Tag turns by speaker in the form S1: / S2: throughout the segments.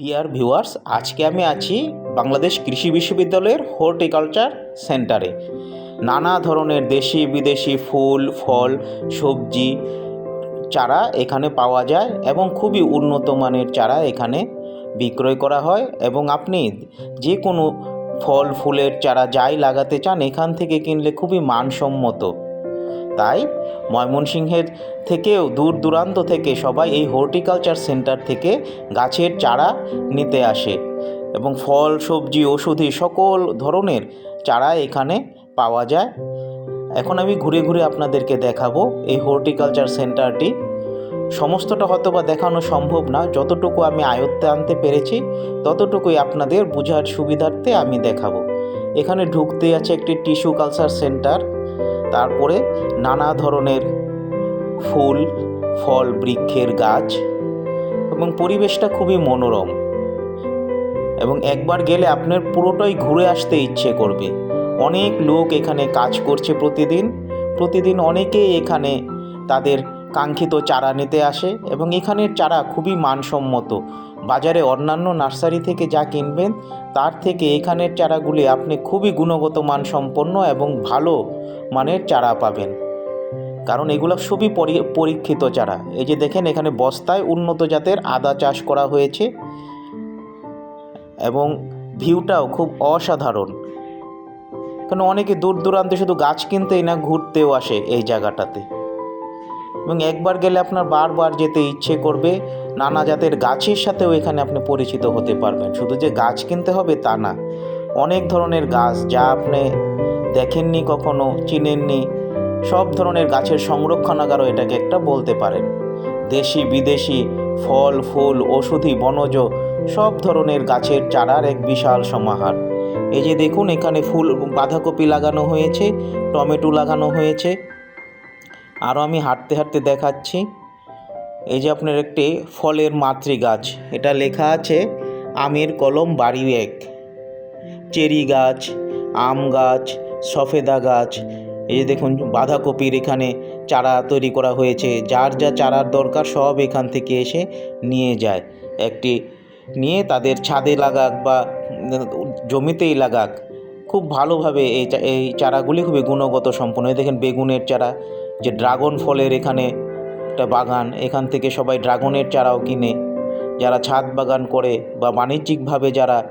S1: Dear viewers আজকে আমি আছি বাংলাদেশ কৃষি বিশ্ববিদ্যালয়ের হর্টিকালচার সেন্টারে। নানা ধরনের দেশি, বিদেশি ফুল, ফল, সবজি, চারা এখানে পাওয়া যায় এবং খুবই উন্নত মানের চারা এখানে বিক্রয় করা হয় এবং আপনি যে কোনো ফল, ফুলের চারা যাই লাগাতে চান, এখান থেকে কিনলে খুবই মানসম্মত। তাই ময়মনসিংহের থেকেও দূর দূরান্ত থেকে সবাই এই হর্টিকালচার সেন্টার থেকে গাছের চারা নিতে আসে এবং ফল, সবজি, ওষুধি সকল ধরনের চারা এখানে পাওয়া যায়। এখন আমি ঘুরে ঘুরে আপনাদেরকে দেখাবো এই হর্টিকালচার সেন্টারটি। সমস্তটা হয়তো বা দেখানো সম্ভব না, যতটুকু আমি আয়ত্তে আনতে পেরেছি, ততটুকুই আপনাদের বোঝার সুবিধার্থে আমি দেখাবো। এখানে ঢুকতে আছে একটি টিস্যু কালচার সেন্টার। তারপরে নানা ধরনের ফুল, ফল, বৃক্ষের গাছ এবং পরিবেশটা খুবই মনোরম। এবং একবার গেলে আপনার পুরোটাই ঘুরে আসতে ইচ্ছে করবে। অনেক লোক এখানে কাজ করছে প্রতিদিন। প্রতিদিন অনেকেই এখানে তাদের কাঙ্ক্ষিত চারা নিতে আসে এবং এখানের চারা খুবই মানসম্মত। বাজারে অন্যান্য নার্সারি থেকে যা কিনবেন, তার থেকে এখানের চারাগুলি আপনি খুবই গুণগত মান সম্পন্ন এবং ভালো মানের চারা পাবেন। কারণ এগুলো সবই পরি- পরীক্ষিত চারা। এই যে দেখেন, এখানে বস্তায় উন্নত জাতের আদা চাষ করা হয়েছে এবং ভিউটাও খুব অসাধারণ। কারণ অনেকে দূর দূরান্তে শুধু গাছ কিনতেই না, ঘুরতেও আসে এই জায়গাটাতে। এবং একবার গেলে আপনার বারবার যেতে ইচ্ছে করবে। নানা জাতের গাছের সাথেও এখানে আপনি পরিচিত হতে পারবেন। শুধু যে গাছ কিনতে হবে তা না, অনেক ধরনের গাছ যা আপনি দেখেননি কখনো, চিনেননি, সব ধরনের গাছের সংরক্ষণাগারও এটাকে একটা বলতে পারেন। দেশি, বিদেশি, ফল, ফুল, ওষুধি, বনজ, সব ধরনের গাছের চারার এক বিশাল সমাহার। এই যে দেখুন, এখানে ফুল, বাঁধাকপি লাগানো হয়েছে, টমেটো লাগানো হয়েছে। আরও আমি হাঁটতে হাঁটতে দেখাচ্ছি। এই যে আপনার একটি ফলের মাতৃ গাছ, এটা লেখা আছে, আমের কলম বাড়ি এক। চেরি গাছ, আম গাছ, সফেদা গাছ, এই যে দেখুন বাঁধাকপির এখানে চারা তৈরি করা হয়েছে, যার যা চারার দরকার সব এখান থেকে এসে নিয়ে যায়। একটি নিয়ে তাদের ছাদে লাগাক বা জমিতেই লাগাক। খুব ভালোভাবে এই এই চারাগুলি খুবই গুণগত সম্পন্ন। দেখেন বেগুনের চারা যে ড্রাগন ফলের এখানে একটা বাগান, এখান থেকে সবাই ড্রাগনের চারাও কিনে, যারা ছাদ বাগান করে বা বাণিজ্যিকভাবে যারা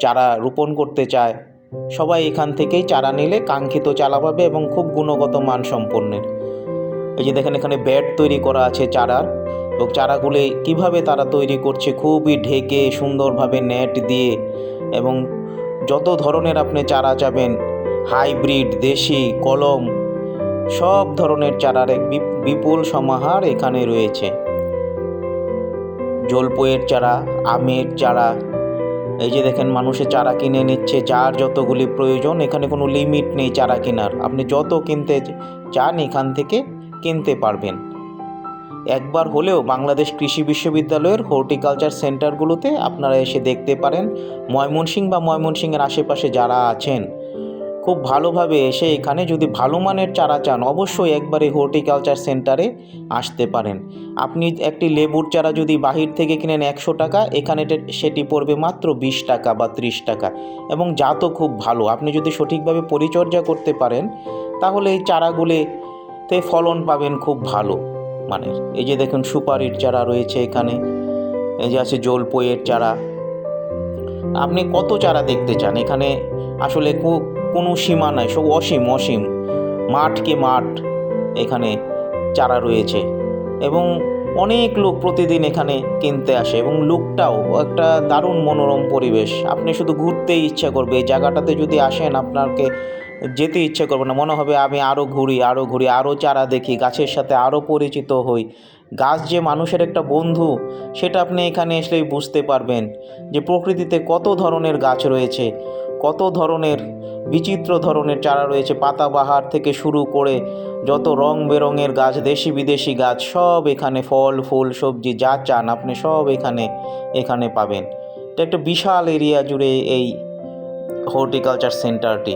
S1: চারা রোপণ করতে চায়, সবাই এখান থেকেই চারা নিলে কাঙ্ক্ষিত চারা পাবে এবং খুব গুণগত মান সম্পন্নের। এই যে দেখেন, এখানে ব্যাট তৈরি করা আছে চারার এবং চারাগুলি কীভাবে তারা তৈরি করছে, খুবই ঢেকে সুন্দরভাবে নেট দিয়ে, এবং যত ধরনের আপনি চারা চাবেন, হাইব্রিড, দেশি, কলম সব ধরনের চারার এক বিপ- বিপুল সমাহার এখানে রয়েছে। জলপইয়ের চারা, আমের চারা, এই যে দেখেন মানুষে চারা কিনে নিচ্ছে, যার যতগুলি প্রয়োজন, এখানে কোনো লিমিট নেই চারা কেনার। আপনি যত কিনতে চান এখান থেকে কিনতে পারবেন। একবার হলেও বাংলাদেশ কৃষি বিশ্ববিদ্যালয়ের হর্টিকালচার সেন্টারগুলোতে আপনারা এসে দেখতে পারেন। ময়মনসিংহ বা ময়মনসিংহের আশেপাশে যারা আছেন খুব ভালোভাবে এসে এখানে যদি ভালো মানের চারা চান, অবশ্যই একবারে হর্টিকালচার সেন্টারে আসতে পারেন। আপনি একটি লেবুর চারা যদি বাহির থেকে কিনেন একশো টাকা, এখানে সেটি পড়বে মাত্র বিশ টাকা বা ত্রিশ টাকা এবং জাতও খুব ভালো। আপনি যদি সঠিকভাবে পরিচর্যা করতে পারেন, তাহলে এই চারাগুলিতে ফলন পাবেন খুব ভালো মানের। এই যে দেখুন সুপারির চারা রয়েছে এখানে, এই যে আছে জলপইয়ের চারা। আপনি কত চারা দেখতে চান? এখানে আসলে কো- কোনো সীমা নাই, সব অসীম অসীম। মাঠকে মাঠ, এখানে চারা রয়েছে। এবং অনেক লোক প্রতিদিন এখানে কিনতে আসে এবং লুকটাও একটা দারুণ মনোরম পরিবেশ। আপনি শুধু ঘুরতেই ইচ্ছা করবে, এই জায়গাটাতে যদি আসেন আপনাকে যেতে ইচ্ছে করবে না। মনে হবে আমি আরও ঘুরি আরও ঘুরি আরও চারা দেখি, গাছের সাথে আরও পরিচিত হই। গাছ যে মানুষের একটা বন্ধু, সেটা আপনি এখানে এসলেই বুঝতে পারবেন যে প্রকৃতিতে কত ধরনের গাছ রয়েছে। কত ধরনের বিচিত্র ধরনের চারা রয়েছে, পাতাবাহার থেকে শুরু করে যত রং বেরঙের গাছ দেশি বিদেশি গাছ, সব এখানে ফল, ফুল, সবজি যা চান আপনি সব এখানে এখানে পাবেন। এটা একটা বিশাল এরিয়া জুড়ে এই হর্টিকালচার সেন্টারটি।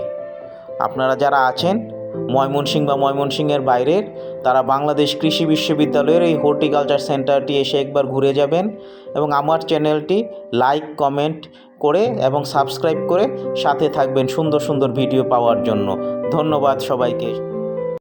S1: আপনারা যারা আছেন ময়মনসিংহ বা ময়মনসিংহের বাইরের, তারা বাংলাদেশ কৃষি বিশ্ববিদ্যালয়ের এই হর্টিকালচার সেন্টারটি এসে একবার ঘুরে যাবেন এবং আমার চ্যানেলটি লাইক, কমেন্ট করে এবং সাবস্ক্রাইব করে সাথে থাকবেন সুন্দর সুন্দর ভিডিও পাওয়ার জন্য। ধন্যবাদ সবাইকে।